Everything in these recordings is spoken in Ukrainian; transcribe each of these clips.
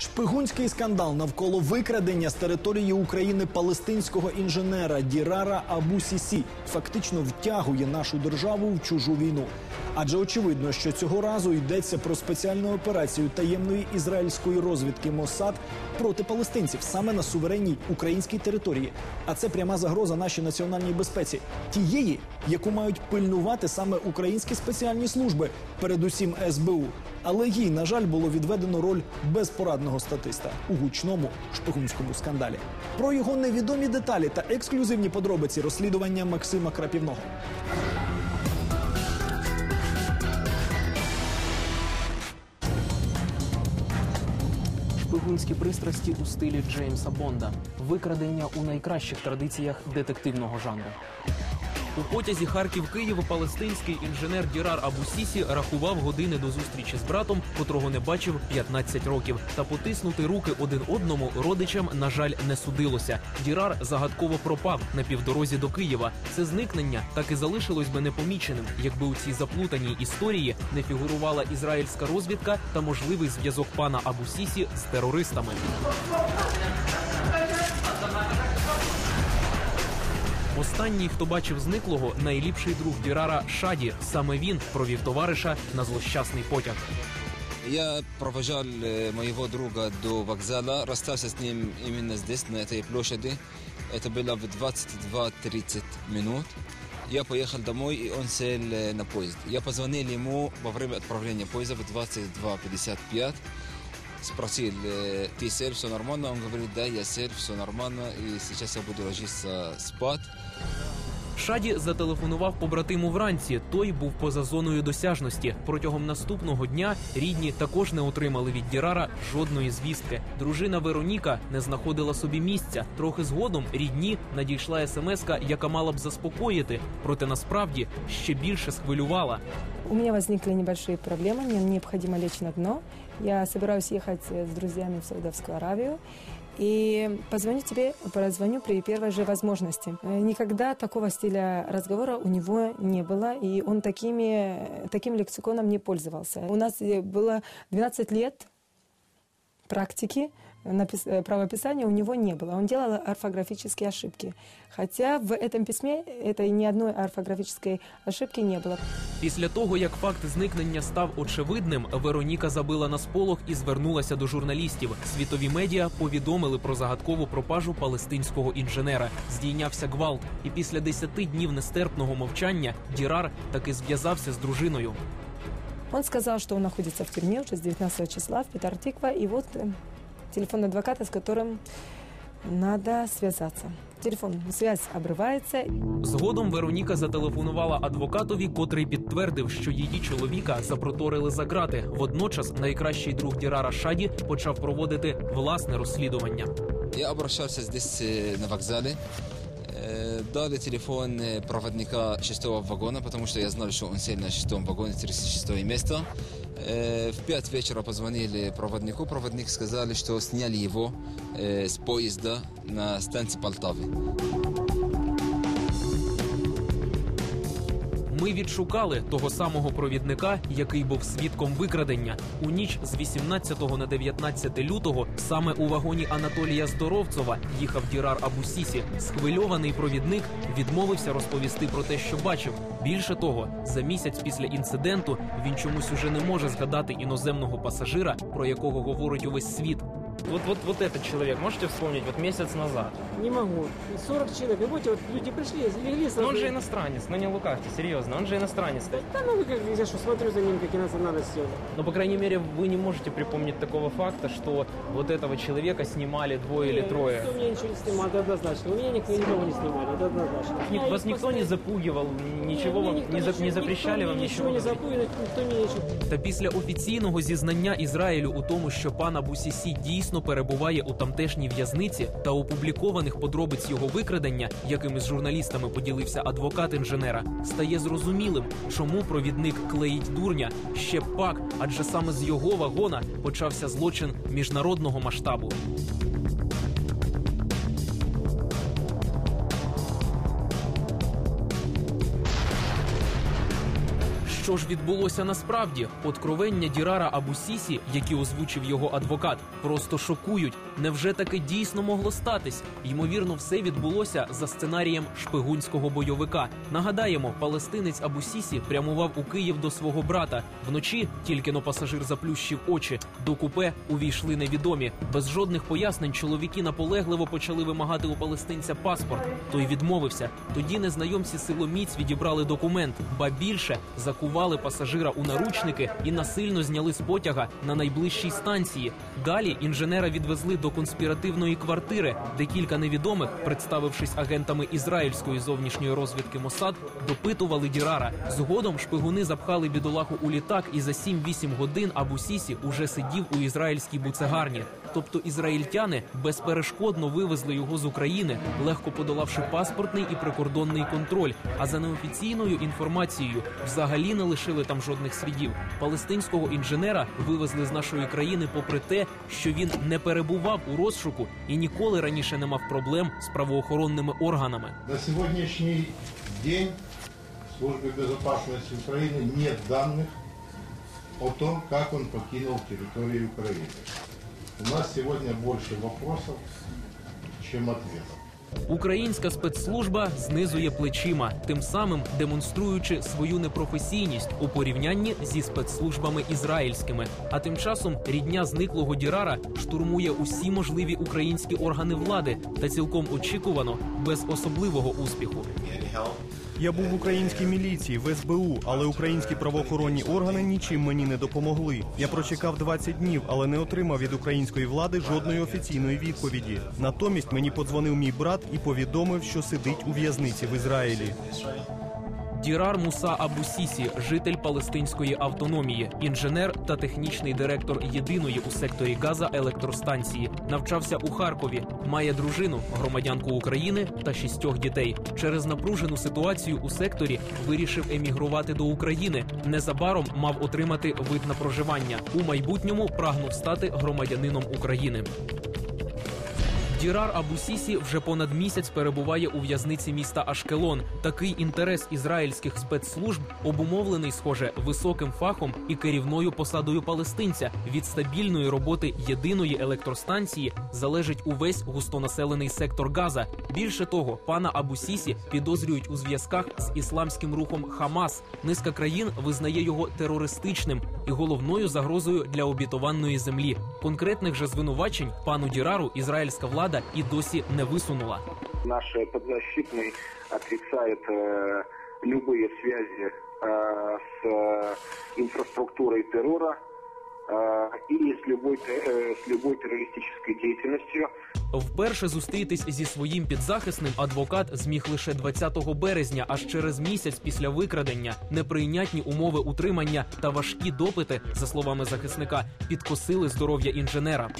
Шпигунський скандал навколо викрадення з території України палестинського інженера Дірара Абу Сісі фактично втягує нашу державу в чужу війну. Адже очевидно, що цього разу йдеться про спеціальну операцію таємної ізраїльської розвідки Мосад проти палестинців саме на суверенній українській території. А це пряма загроза нашій національній безпеці, тієї, яку мають пильнувати саме українські спеціальні служби, передусім СБУ. Але їй, на жаль, було відведено роль безпорадного статиста у гучному шпигунському скандалі. Про його невідомі деталі та ексклюзивні подробиці розслідування Максима Крапівного. Шпигунські пристрасті у стилі Джеймса Бонда, викрадення у найкращих традиціях детективного жанру. У потязі Харків-Київ палестинський інженер Дірар Абусісі рахував години до зустрічі з братом, котрого не бачив 15 років. Та потиснути руки один одному родичам, на жаль, не судилося. Дірар загадково пропав на півдорозі до Києва. Це зникнення так і залишилось би непоміченим, якби у цій заплутаній історії не фігурувала ізраїльська розвідка та можливий зв'язок пана Абусісі з терористами. Останній, хто бачив зниклого, найліпший друг Дірара Шаді. Саме він провів товариша на злощасний потяг. Я провожал э, моего друга до вокзала, расстался с ним именно здесь, на этой площади. Это было в 22.30 минут. Я поехал домой, и он сел э, на поезд. Я позвонил ему во время отправления поезда в 22.55. Спросил, э, ты сел, все нормально? Он говорит, да, я сел, все нормально, и сейчас я буду ложиться спать. Шаді зателефонував побратиму вранці. Той був поза зоною досяжності. Протягом наступного дня рідні також не отримали від Дірара жодної звістки. Дружина Вероніка не знаходила собі місця. Трохи згодом рідні надійшла смска, яка мала б заспокоїти, проте насправді ще більше схвилювала. У меня возникли небольшие проблемы, мне необходимо лечь на дно. Я собираюсь ехать э, с друзьями в Саудовскую Аравию. И позвоню тебе, прозвоню при первой же возможности. Э, Никогда такого стиля разговора у него не было, и он такими, таким лексиконом не пользовался. У нас э, было 12 лет практики правописания у него не было. Он делал орфографические ошибки. Хотя в этом письме этой ни одной орфографической ошибки не было. Після того, як факт зникнення став очевидним, Вероніка забила на сполох і звернулася до журналістів. Світові медіа повідомили про загадкову пропажу палестинського інженера. Здійнявся гвалт, і після 10 днів нестерпного мовчання Дірар таки зв'язався з дружиною. Он сказал, что он находится в тюрьме уже с 19 числа в Петартиква, и вот э, телефон адвоката, с которым надо связаться. Телефон, связь обрывается, Згодом Вероніка зателефонувала адвокатові, котрий підтвердив, що її чоловіка запроторили за грати. Водночас найкращий друг Дірара Шаді почав проводити власне розслідування. Я обращался здесь э, на вокзале. Э, Дали телефон э, проводника шестого вагона, потому что я знал, что он сел на шестом вагоне, 36 место. Э, В 5 вечера позвонили проводнику. Проводник сказали, что сняли его э, с поезда на станции Полтавы. Ми відшукали того самого провідника, який був свідком викрадення. У ніч з 18 на 19 лютого саме у вагоні Анатолія Здоровцова їхав Дірар Абусісі. Схвильований провідник відмовився розповісти про те, що бачив. Більше того, за місяць після інциденту він чомусь уже не може згадати іноземного пасажира, про якого говорить увесь світ. Вот, вот, вот этот человек, можете вспомнить, вот месяц назад. Не могу. 40 человек. Вы помните, вот люди пришли, легли Ну, сразу. он же иностранец, ну не лукавьте, серьезно, он же иностранец. Да, да ну вы как, я что, смотрю за ним, как иностранностью. Но, по крайней мере, вы не можете припомнить такого факта, что вот этого человека снимали двое или трое. Никто меня ничего не снимал, это однозначно. У меня никто никого не снимали, это однозначно. Ник- Я Вас их никто не постоянно- запугивал, ничего мне вам никто не, за- ничего- не запрещали никто вам мне ничего ничего не говорить? запугивает, никто мне ничего. Та після офіційного зізнання Ізраїлю у тому, що пан Абусісі дійсно перебуває у тамтешній в'язниці, та опублікованих подробиць його викрадення, якими з журналістами поділився адвокат інженера, стає зрозумілим, чому провідник клеїть дурня ще пак, адже саме з його вагона почався злочин міжнародного масштабу. Що ж відбулося насправді? Откровення Дірара Абусісі, які озвучив його адвокат, просто шокують. Невже таке дійсно могло статись? Ймовірно, все відбулося за сценарієм шпигунського бойовика. Нагадаємо, палестинець Абусісі прямував у Київ до свого брата. Вночі тільки но пасажир заплющив очі. До купе увійшли невідомі. Без жодних пояснень чоловіки наполегливо почали вимагати у палестинця паспорт. Той відмовився. Тоді незнайомці силоміць відібрали документ, ба більше закували пасажира у наручники і насильно зняли з потяга на найближчій станції. Далі інженера відвезли до конспіративної квартири, де кілька невідомих, представившись агентами ізраїльської зовнішньої розвідки Мосад, допитували Дірара. Згодом шпигуни запхали бідолаху у літак, і за 7-8 годин Абу Сісі уже сидів у ізраїльській буцегарні. Тобто ізраїльтяни безперешкодно вивезли його з України, легко подолавши паспортний і прикордонний контроль. А за неофіційною інформацією, взагалі не лишили там жодних слідів. Палестинського інженера вивезли з нашої країни, попри те, що він не перебував у розшуку і ніколи раніше не мав проблем з правоохоронними органами. На сегодняшний день в Службе безопасности Украины нет данных о том, как он покинул территорию Украины. У нас сегодня больше вопросов, чем ответов. Українська спецслужба знизує плечима, тим самим демонструючи свою непрофесійність у порівнянні зі спецслужбами ізраїльськими. А тим часом рідня зниклого Дірара штурмує усі можливі українські органи влади та цілком очікувано без особливого успіху. Я був в українській міліції в СБУ, але українські правоохоронні органи нічим мені не допомогли. Я прочекав 20 днів, але не отримав від української влади жодної офіційної відповіді. Натомість мені подзвонив мій брат і повідомив, що сидить у в'язниці в Ізраїлі. Дірар Муса Абусісі, житель палестинської автономії, інженер та технічний директор єдиної у секторі Газа електростанції. Навчався у Харкові, має дружину, громадянку України та шістьох дітей. Через напружену ситуацію у секторі вирішив емігрувати до України. Незабаром мав отримати вид на проживання. У майбутньому прагнув стати громадянином України. Дірар Абусісі вже понад місяць перебуває у в'язниці міста Ашкелон. Такий інтерес ізраїльських спецслужб обумовлений, схоже, високим фахом і керівною посадою палестинця. Від стабільної роботи єдиної електростанції залежить увесь густонаселений сектор Газа. Більше того, пана Абусісі підозрюють у зв'язках з ісламським рухом Хамас. Низка країн визнає його терористичним і головною загрозою для обітованої землі. Конкретних же звинувачень пану Дірару ізраїльська влада і досі не висунула. Наш э, подзащитный отрицает э, любые связи э, с э, инфраструктурой террора э, з с любой, э, с любой террористической деятельностью. Вперше зустрітись зі своїм підзахисним адвокат зміг лише 20 березня, аж через місяць після викрадення. Неприйнятні умови утримання та важкі допити, за словами захисника, підкосили здоров'я інженера.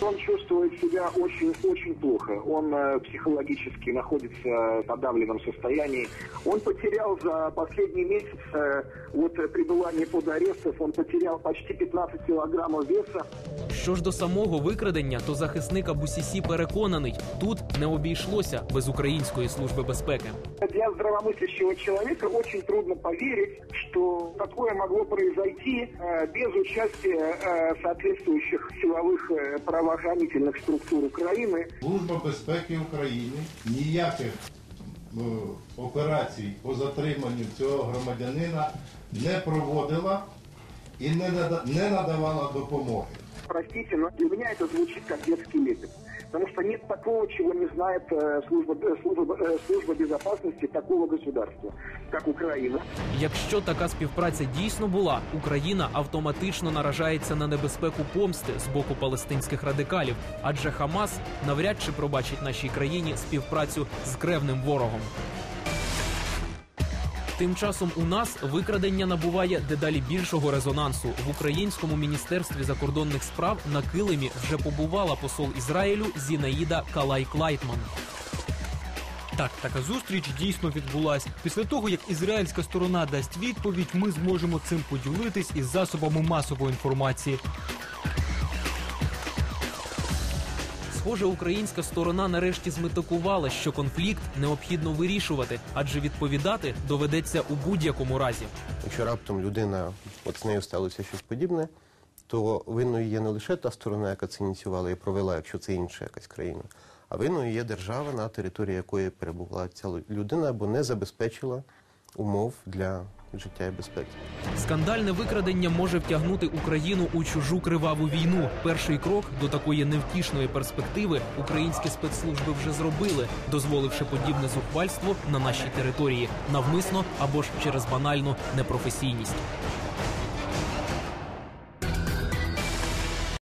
Он чувствует себя очень-очень плохо. Он э, психологически находится в подавленном состоянии. Он потерял за последний месяц э, от пребывания под арестом, он потерял почти 15 килограммов веса. Що ж до самого викрадення, то захисник Абусісі переконаний, тут не обійшлося без української служби безпеки. Для здравомыслящего человека очень трудно поверить, что такое могло произойти э, без участия э, соответствующих силовых э, правоохранительных структур Украины. Служба безпеки України ніяких е, операцій по затриманню цього громадянина не проводила і не, нада- не надавала допомоги. Простите, но для меня это звучит как детский лепет. Потому что нет такого, чего не знает э, служба, э, служба, э, служба безопасности такого государства, как Украина. Якщо така співпраця дійсно була, Україна автоматично наражається на небезпеку помсти з боку палестинських радикалів, адже Хамас навряд чи пробачить нашій країні співпрацю з кревним ворогом. Тим часом у нас викрадення набуває дедалі більшого резонансу. В українському міністерстві закордонних справ на килимі вже побувала посол Ізраїлю Зінаїда Калай-Клайтман. Так, така зустріч дійсно відбулась. Після того, як ізраїльська сторона дасть відповідь, ми зможемо цим поділитись із засобами масової інформації. Схоже, українська сторона нарешті зметикувала, що конфлікт необхідно вирішувати, адже відповідати доведеться у будь-якому разі. Якщо раптом людина, от з нею сталося щось подібне, то винною є не лише та сторона, яка це ініціювала і провела, якщо це інша якась країна, а винною є держава, на території якої перебувала ця людина або не забезпечила умов для життя і безпеки. Скандальне викрадення може втягнути Україну у чужу криваву війну. Перший крок до такої невтішної перспективи українські спецслужби вже зробили, дозволивши подібне зухвальство на нашій території навмисно або ж через банальну непрофесійність.